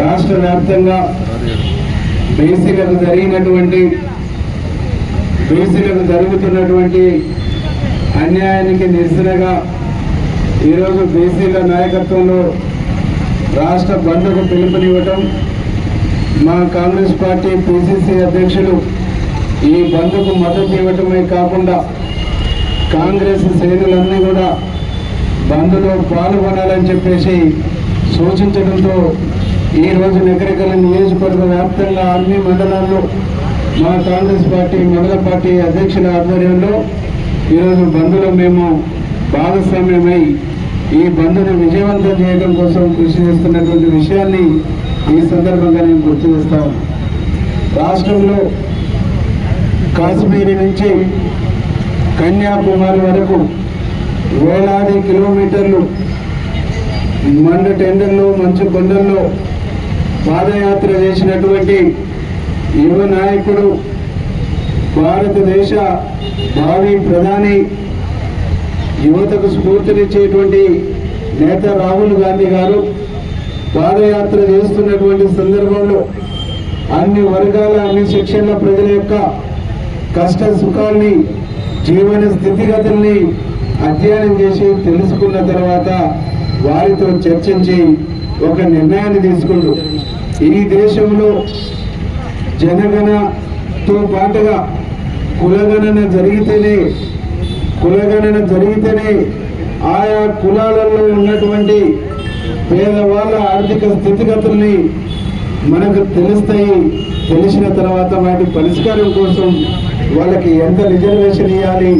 రాష్ట్ర వ్యాప్తంగా బీసీలకు జరిగినటువంటి బీసీలకు జరుగుతున్నటువంటి అన్యాయానికి నిరసనగా ఈరోజు బీసీల నాయకత్వంలో రాష్ట్ర బంధుకు పిలుపునివ్వటం మా కాంగ్రెస్ పార్టీ పిసిసి అధ్యక్షులు ఈ బంద్కు మద్దతు ఇవ్వటమే కాకుండా కాంగ్రెస్ శ్రేణులన్నీ కూడా బంధులో పాల్గొనాలని చెప్పేసి సూచించడంతో ఈ రోజు నగరికల నియోజకవర్గ వ్యాప్తంగా అన్ని మండలాల్లో మా కాంగ్రెస్ పార్టీ మండల పార్టీ అధ్యక్షుల ఆధ్వర్యంలో ఈరోజు బంద్లో మేము భాగస్వామ్యమై ఈ బంధుని విజయవంతం చేయడం కోసం కృషి చేస్తున్నటువంటి విషయాన్ని ఈ సందర్భంగా నేను గుర్తు చేస్తాను రాష్ట్రంలో కాశ్మీర్ నుంచి కన్యాకుమారి వరకు వేలాది కిలోమీటర్లు మండ టెండర్లు మంచు కొండల్లో పాదయాత్ర చేసినటువంటి యువ నాయకుడు భారతదేశ భావి ప్రధాని యువతకు స్ఫూర్తినిచ్చేటువంటి నేత రాహుల్ గాంధీ గారు పాదయాత్ర చేస్తున్నటువంటి సందర్భంలో అన్ని వర్గాల అన్ని సెక్షన్ల ప్రజల యొక్క కష్ట సుఖాల్ని జీవన స్థితిగతుల్ని అధ్యయనం చేసి తెలుసుకున్న తర్వాత వారితో చర్చించి ఒక నిర్ణయాన్ని తీసుకుంటూ ఈ దేశంలో జనగణతో పాటుగా కులగణన జరిగితేనే కులగణన జరిగితేనే ఆయా కులాలలో ఉన్నటువంటి పేదవాళ్ళ ఆర్థిక స్థితిగతుల్ని మనకు తెలుస్తాయి. తెలిసిన తర్వాత వాటి పరిష్కారం కోసం వాళ్ళకి ఎంత రిజర్వేషన్ ఇవ్వాలి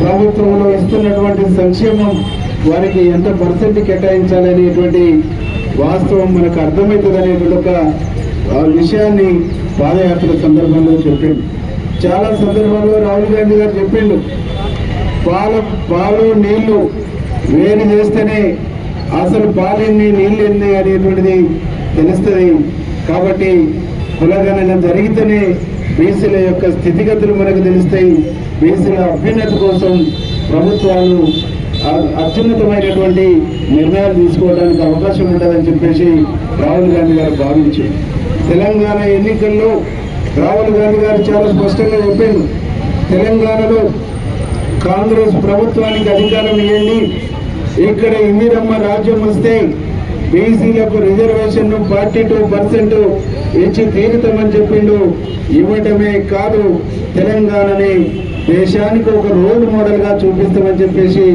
ప్రభుత్వంలో ఇస్తున్నటువంటి సంక్షేమం వారికి ఎంత పర్సెంట్ కేటాయించాలి అనేటువంటి వాస్తవం మనకు అర్థమవుతుంది అనేటువంటి ఒక విషయాన్ని పాదయాత్ర సందర్భంలో చెప్పిండు. చాలా సందర్భాల్లో రాహుల్ గాంధీ గారు చెప్పిండు పాల పాలు నీళ్ళు వేడి చేస్తేనే అసలు పాలెన్ని నీళ్ళు ఎన్ని అనేటువంటిది తెలుస్తుంది. కాబట్టి కులగణన జరిగితేనే బీసీల యొక్క స్థితిగతులు మనకు తెలుస్తాయి. బీసీల అభ్యున్నతి కోసం ప్రభుత్వాలు అత్యున్నతమైనటువంటి నిర్ణయాలు తీసుకోవడానికి అవకాశం ఉంటుందని చెప్పేసి రాహుల్ గాంధీ గారు భావించి తెలంగాణ ఎన్నికల్లో రాహుల్ గాంధీ గారు చాలా స్పష్టంగా చెప్పారు. తెలంగాణలో కాంగ్రెస్ ప్రభుత్వానికి అధికారం ఇవ్వండి. ఇక్కడ ఇందిరమ్మ రాజ్యం వస్తే బీసీలకు రిజర్వేషన్ ఫార్టీ టూ పర్సెంట్ ఇచ్చి తీరుతామని చెప్పిండు. ఇవ్వటమే కాదు తెలంగాణని దేశానికి ఒక రోల్ మోడల్గా చూపిస్తామని చెప్పేసి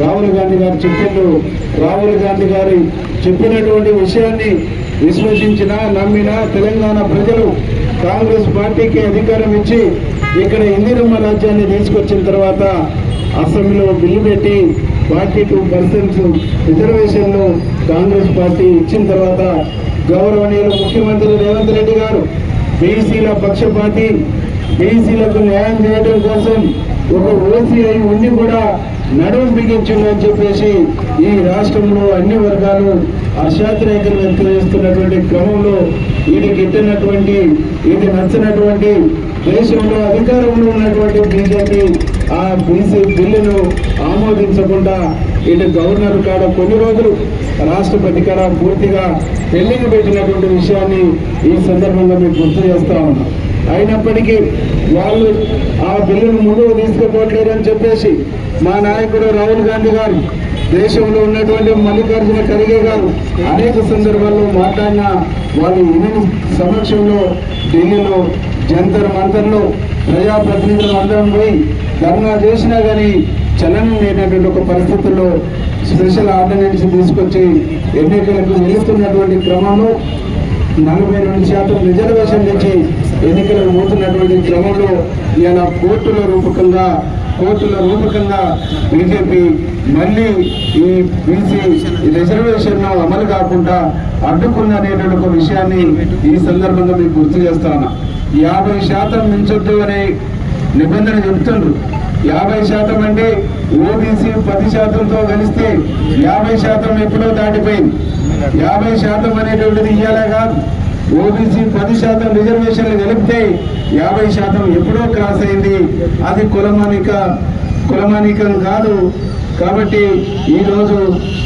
రాహుల్ గాంధీ గారు చెప్పిండు. రాహుల్ గాంధీ గారు చెప్పినటువంటి విషయాన్ని విశ్వసించిన నమ్మిన తెలంగాణ ప్రజలు కాంగ్రెస్ పార్టీకి అధికారం ఇచ్చి ఇక్కడ ఇందిరమ్మ రాజ్యాన్ని తీసుకొచ్చిన తర్వాత అసెంబ్లీలో బిల్లు పెట్టి ఫార్టీ టూ పర్సెంట్ రిజర్వేషన్లు కాంగ్రెస్ పార్టీ ఇచ్చిన తర్వాత గౌరవనీయులు ముఖ్యమంత్రి రేవంత్ రెడ్డి గారు బీసీల పక్షపాతి బీసీలకు న్యాయం చేయడం కోసం ఒక ఓసీ అయి ఉండి కూడా నడుము బిగించిండు అని చెప్పేసి ఈ రాష్ట్రంలో అన్ని వర్గాలు హర్షాతిరేకలు వ్యక్తం చేస్తున్నటువంటి క్రమంలో ఇది గిట్టినటువంటి ఇది నచ్చినటువంటి దేశంలో అధికారంలో ఉన్నటువంటి బీజేపీ ఆ బీసీ బిల్లును ఆమోదించకుండా ఇటు గవర్నర్ కాడ కొన్ని రోజులు రాష్ట్రపతి కాడ పూర్తిగా పెళ్ళికి పెట్టినటువంటి విషయాన్ని ఈ సందర్భంగా మీకు గుర్తు చేస్తా ఉన్నాం. అయినప్పటికీ వాళ్ళు ఆ బిల్లును ముందుకు తీసుకుపోవట్లేదని చెప్పేసి మా నాయకుడు రాహుల్ గాంధీ గారు దేశంలో ఉన్నటువంటి మల్లికార్జున ఖర్గే గారు అనేక సందర్భాల్లో మాట్లాడిన వాళ్ళు వినని సమక్షంలో ఢిల్లీలో జంతర్ మంతర్లో ప్రజాప్రతినిధులు అందరం పోయి ధర్నా చేసినా కానీ చలనం లేనటువంటి ఒక పరిస్థితుల్లో స్పెషల్ ఆర్డినెన్స్ తీసుకొచ్చి ఎన్నికలకు నిలుస్తున్నటువంటి క్రమంలో నలభై రెండు శాతం రిజర్వేషన్ నుంచి ఎన్నికలకు పోతున్నటువంటి క్రమంలో ఇలా కోర్టుల రూపకంగా కోర్టుల రూపకంగా బీజేపీ మళ్ళీ ఈ బీసీ రిజర్వేషన్ను అమలు కాకుండా అడ్డుకుందనేటువంటి ఒక విషయాన్ని ఈ సందర్భంగా మీకు గుర్తు చేస్తాను యాభై శాతం మించొద్దు అనే నిబంధన చెబుతుండ్రు యాభై శాతం అంటే ఓబీసీ పది శాతంతో కలిస్తే యాభై శాతం ఎప్పుడో దాటిపోయింది. యాభై శాతం అనేటువంటిది ఇయ్యాలే కాదు. ఓబీసీ పది శాతం రిజర్వేషన్లు కలిపితే యాభై శాతం ఎప్పుడో క్రాస్ అయింది. అది కులమానిక కులమానికం కాదు. కాబట్టి ఈరోజు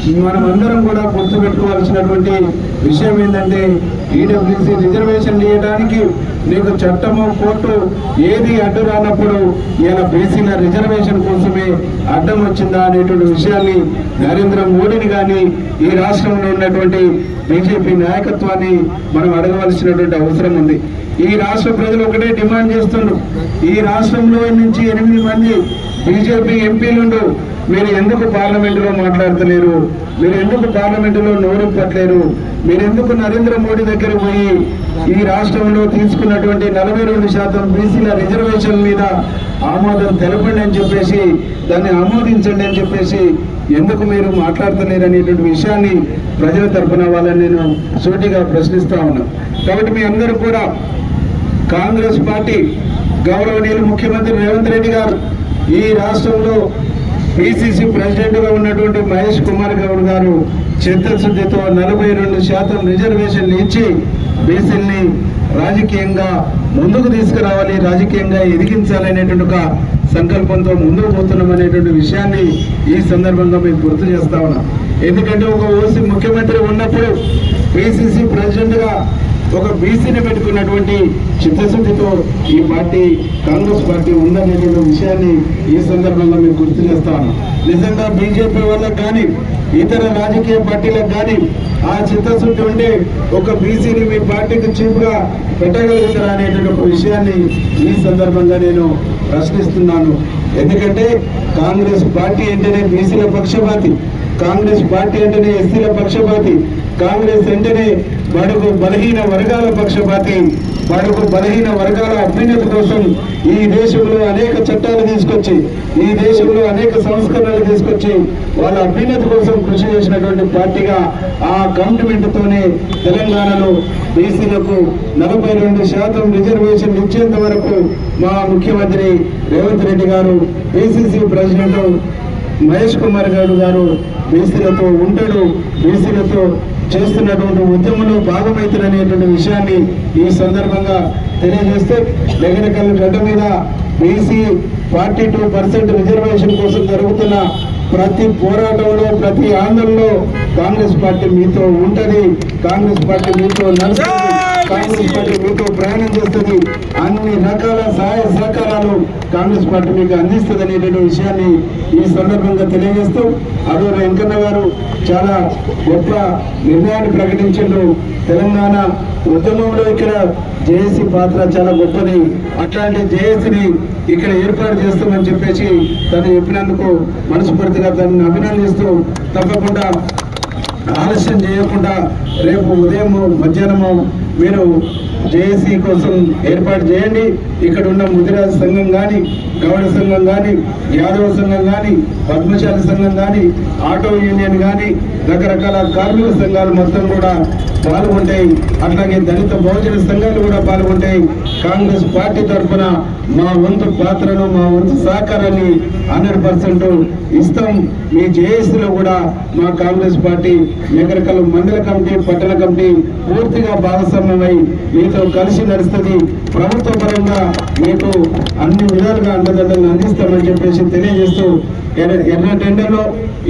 మనమందరం మనం అందరం కూడా గుర్తుపెట్టుకోవాల్సినటువంటి విషయం ఏంటంటే ఈడబ్ల్యూసీ రిజర్వేషన్ చేయడానికి నీకు చట్టము కోర్టు ఏది అడ్డు రానప్పుడు ఇలా బీసీల రిజర్వేషన్ కోసమే అడ్డం వచ్చిందా అనేటువంటి విషయాన్ని నరేంద్ర మోడీని కానీ ఈ రాష్ట్రంలో ఉన్నటువంటి బీజేపీ నాయకత్వాన్ని మనం అడగవలసినటువంటి అవసరం ఉంది. ఈ రాష్ట్ర ప్రజలు ఒకటే డిమాండ్ చేస్తున్నారు ఈ రాష్ట్రంలో నుంచి ఎనిమిది మంది బీజేపీ ఎంపీలుండు మీరు ఎందుకు పార్లమెంటులో మాట్లాడతలేరు? మీరు ఎందుకు పార్లమెంటులో నోరింపట్లేరు? మీరు ఎందుకు నరేంద్ర మోడీ దగ్గర పోయి ఈ రాష్ట్రంలో తీసుకున్నటువంటి నలభై రెండు శాతం బీసీల రిజర్వేషన్ మీద ఆమోదం తెలపండి అని చెప్పేసి దాన్ని ఆమోదించండి అని చెప్పేసి ఎందుకు మీరు మాట్లాడతలేరు అనేటువంటి విషయాన్ని ప్రజల తరపున వాళ్ళని నేను సూటిగా ప్రశ్నిస్తా ఉన్నాను కాబట్టి మీ అందరూ కూడా కాంగ్రెస్ పార్టీ గౌరవనీయులు ముఖ్యమంత్రి రేవంత్ రెడ్డి గారు ఈ రాష్ట్రంలో పిసిసి ప్రెసిడెంట్గా ఉన్నటువంటి మహేష్ కుమార్ గౌడ్ గారు చిత్తశుద్ధితో నలభై రెండు శాతం రిజర్వేషన్లు ఇచ్చి బీసీల్ని రాజకీయంగా ముందుకు తీసుకురావాలి రాజకీయంగా ఎదిగించాలనేటువంటి ఒక సంకల్పంతో ముందుకు పోతున్నాం అనేటువంటి విషయాన్ని ఈ సందర్భంగా మేము గుర్తు చేస్తా ఉన్నాం. ఎందుకంటే ఒక ఓసీ ముఖ్యమంత్రి ఉన్నప్పుడు పిసిసి ప్రెసిడెంట్గా ఒక బీసీని పెట్టుకున్నటువంటి చిత్తశుద్ధితో ఈ పార్టీ కాంగ్రెస్ పార్టీ ఉందనేటువంటి విషయాన్ని ఈ సందర్భంగా మేము గుర్తు చేస్తాను. నిజంగా బీజేపీ వాళ్ళకు కానీ ఇతర రాజకీయ పార్టీలకు కానీ ఆ చిత్తశుద్ధి ఉంటే ఒక బీసీని మీ పార్టీకి చీఫ్గా పెట్టగలుగుతారా అనేటువంటి ఒక విషయాన్ని ఈ సందర్భంగా నేను ప్రశ్నిస్తున్నాను. ఎందుకంటే కాంగ్రెస్ పార్టీ అంటేనే బీసీల పక్షపాతి. కాంగ్రెస్ పార్టీ అంటేనే ఎస్సీల పక్షపాతి కాంగ్రెస్ అంటేనే బడుగు బలహీన వర్గాల పక్షపాతి బడుగు బలహీన వర్గాల అభ్యున్నతి కోసం ఈ దేశంలో అనేక చట్టాలు తీసుకొచ్చి ఈ దేశంలో అనేక సంస్కరణలు తీసుకొచ్చి వాళ్ళ అభ్యున్నతి కోసం కృషి చేసినటువంటి పార్టీగా ఆ కమిట్మెంట్తోనే తెలంగాణలో బీసీలకు నలభై రెండు శాతం రిజర్వేషన్ ఇచ్చేంత వరకు మా ముఖ్యమంత్రి రేవంత్ రెడ్డి గారు పిసిసి ప్రెసిడెంట్ మహేష్ కుమార్ గౌడ్ గారు బీసీలతో ఉంటాడు బీసీలతో చేస్తున్నటువంటి ఉద్యమంలో భాగమవుతారనేటువంటి విషయాన్ని ఈ సందర్భంగా తెలియజేస్తే లెగనకల్ గడ్డ మీద BC forty two percent reservation కోసం జరుగుతున్న ప్రతి పోరాటంలో ప్రతి ఆందోళనలో కాంగ్రెస్ పార్టీ మీతో ఉంటది కాంగ్రెస్ పార్టీ మీతో నడుస్తుంది కాంగ్రెస్ పార్టీ మీతో ప్రయాణం చేస్తుంది. అన్ని రకాల సహాయ సహకారాలు కాంగ్రెస్ పార్టీ మీకు అందిస్తుంది అనేటువంటి విషయాన్ని ఈ సందర్భంగా తెలియజేస్తూ అదో వెంకన్న గారు చాలా గొప్ప నిర్ణయాన్ని ప్రకటించారు తెలంగాణ ఉద్యమంలో ఇక్కడ జేఏసీ పాత్ర చాలా గొప్పది. అట్లాంటి జేఏసీని ఇక్కడ ఏర్పాటు చేస్తామని చెప్పేసి తను చెప్పినందుకు మనస్ఫూర్తిగా తనని అభినందిస్తూ తప్పకుండా ఆలస్యం చేయకుండా రేపు ఉదయం మధ్యాహ్నము మీరు జేఏసీ కోసం ఏర్పాటు చేయండి. ఇక్కడ ఉన్న ముదిరాజ సంఘం కానీ గౌడ సంఘం కానీ యాదవ సంఘం కానీ పద్మశాలి సంఘం కానీ ఆటో యూనియన్ కానీ రకరకాల కార్మిక సంఘాలు మొత్తం కూడా పాల్గొంటాయి. అట్లాగే దళిత బహుజన సంఘాలు కూడా పాల్గొంటాయి. కాంగ్రెస్ పార్టీ తరఫున మా వంతు పాత్రను మా వంతు సహకారాన్ని హండ్రెడ్ ఇస్తాం. మీ జేఏసీలో కూడా మా కాంగ్రెస్ పార్టీ నగరకల్ మండల కమిటీ పట్టణ కమిటీ పూర్తిగా భాగస్వామ్యమై మీతో కలిసి నడుస్తుంది. ప్రభుత్వ పరంగా మీకు అన్ని విధాలుగా అండదండలు అందిస్తామని చెప్పేసి తెలియజేస్తూ ఎర్ర ఎర్ర టెండర్లో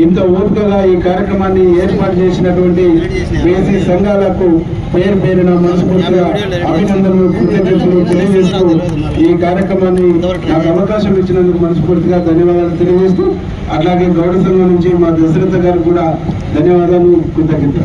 ఇంత ఓపికగా ఈ కార్యక్రమాన్ని ఏర్పాటు చేసినటువంటి బీసీ సంఘాలకు పేరు పేరున మనస్ఫూర్తిగా అభినందనలు కృతజ్ఞతలు తెలియజేస్తూ ఈ కార్యక్రమాన్ని నాకు అవకాశం ఇచ్చినందుకు మనస్ఫూర్తిగా ధన్యవాదాలు తెలియజేస్తూ అట్లాగే గౌరవ సందర్భం నుంచి మా దశరథ గారు కూడా ధన్యవాదాలు కృతజ్ఞత